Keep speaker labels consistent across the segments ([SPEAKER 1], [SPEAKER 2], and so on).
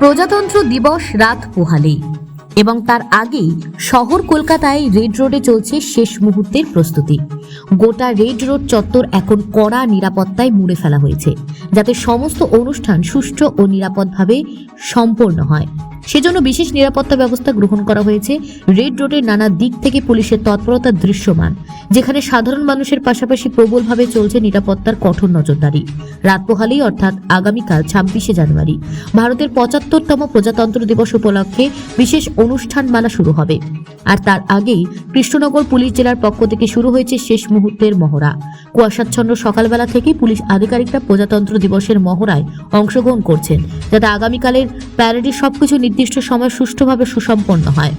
[SPEAKER 1] প্রজাতন্ত্র দিবস রাত পোহালেই এবং তার আগেই শহর কলকাতায় রেড রোডে চলছে শেষ মুহূর্তের প্রস্তুতি। গোটা রেড রোড চত্বর এখন কড়া নিরাপত্তায় মুড়ে ফেলা হয়েছে, যাতে সমস্ত অনুষ্ঠান সুষ্ঠু ও নিরাপদভাবে সম্পন্ন হয়। সেজন্য বিশেষ নিরাপত্তা ব্যবস্থা গ্রহণ করা হয়েছে। রেড রোডের নানা দিক থেকে পুলিশের তৎপরতা দৃশ্যমান। যেখানে সাধারণ মানুষের পাশাপাশি প্রবলভাবে চলছে নিরাপত্তার কঠোর নজরদারি। রাত পোহালেই অর্থাৎ আগামীকাল ছাব্বিশে জানুয়ারি, ভারতের পঁচাত্তরতম প্রজাতন্ত্র দিবস উপলক্ষে বিশেষ অনুষ্ঠানমালা শুরু হবে। আর তার আগেই কৃষ্ণনগর পুলিশ জেলার পক্ষ থেকে শুরু হয়েছে শেষ মুহূর্তের মহড়া। কুয়াশাচ্ছন্ন সকালবেলা থেকেই পুলিশ আধিকারিকরা প্রজাতন্ত্র দিবসের মহড়ায় অংশগ্রহণ করছেন, যাতে আগামীকালের প্যারেডের সবকিছু নির্দিষ্ট সময় সুষ্ঠুভাবে সুসম্পন্ন হয়।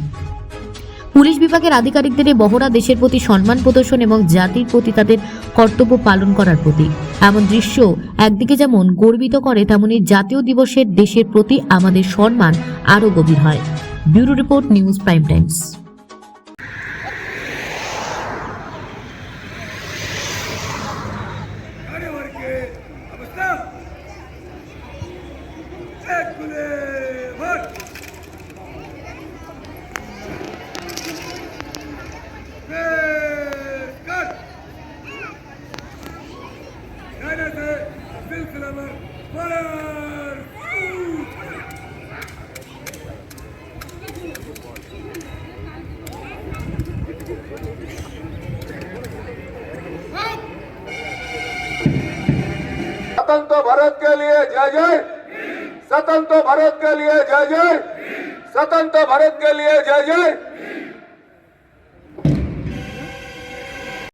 [SPEAKER 1] পুলিশ বিভাগের আধিকারিকদের মহড়া দেশের প্রতি সম্মান প্রদর্শন এবং জাতির প্রতি তাদের কর্তব্য পালন করার প্রতি এমন দৃশ্য একদিকে যেমন গর্বিত করে, তেমনি জাতীয় দিবসের দেশের প্রতি আমাদের সম্মান আরও গভীর হয়। Bureau report, news prime times.
[SPEAKER 2] स्वतंत्र भारत के लिए जय जय। स्वतंत्र भारत के लिए जय जय। स्वतंत्र भारत के लिए जय जय।